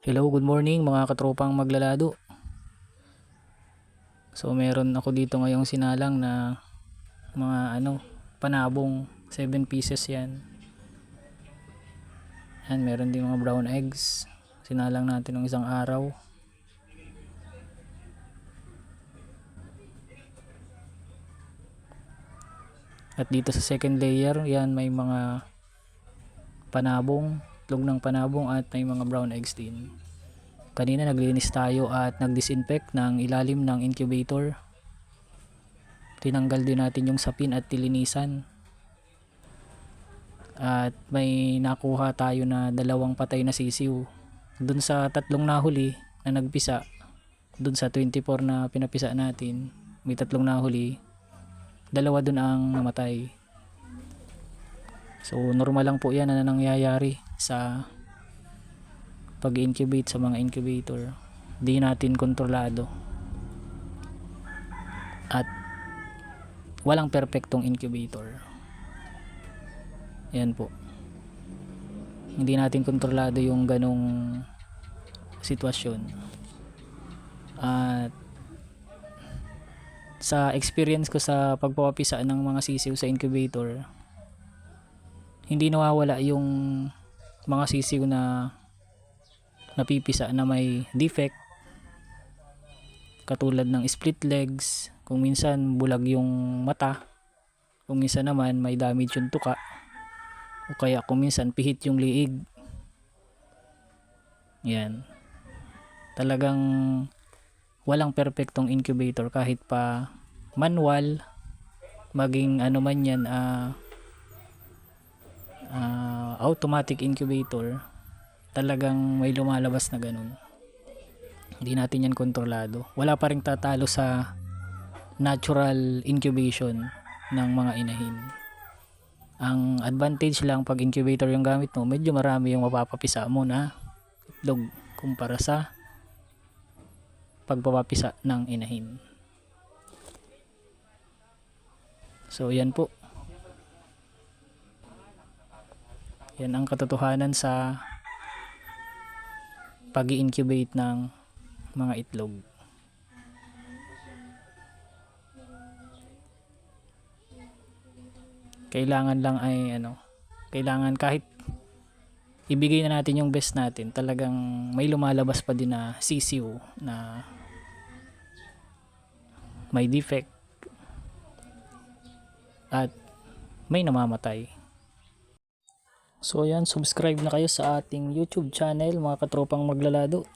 Hello, good morning mga katropang maglalado. So meron ako dito ngayong sinalang na mga ano, panabong 7 pieces yan. Yan, meron din mga brown eggs. Sinalang natin ng isang araw. At dito sa second layer, yan may mga panabong, itlog ng panabong at may mga brown eggs din. Kanina naglinis tayo at nagdisinfect ng ilalim ng incubator. Tinanggal din natin yung sapin at tilinisan. At may nakuha tayo na dalawang patay na sisiw. Dun sa tatlong nahuli na nagpisa, dun sa 24 na pinapisa natin, may tatlong nahuli, dalawa dun ang namatay. So normal lang po yan na nangyayari sa pag-incubate sa mga incubator. Di natin kontrolado. At walang perpektong incubator. Yan po. Hindi natin kontrolado yung ganong sitwasyon. At sa experience ko sa pagpapapisa ng mga sisiw sa incubator, hindi nawawala yung mga sisiw na napipisa na may defect. Katulad ng split legs kung minsan bulag yung mata kung minsan naman may damage yung tuka o kaya kung minsan pihit yung liig. Yan. Talagang walang perfectong incubator kahit pa manual maging ano man yan ah automatic incubator talagang may lumalabas na ganun. Hindi natin yan kontrolado. Wala pa rin tatalo sa natural incubation ng mga inahin. Ang advantage lang pag incubator yung gamit mo medyo marami yung mapapapisa mo na itlog kumpara sa pagpapapisa ng inahin. So yan po yan ang katotohanan sa pag incubate ng mga itlog. Kailangan lang ay ano, kailangan kahit ibigay na natin yung best natin, talagang may lumalabas pa din na sisiw na may defect at may namamatay. So ayan, subscribe na kayo sa ating YouTube channel mga katropang maglalado.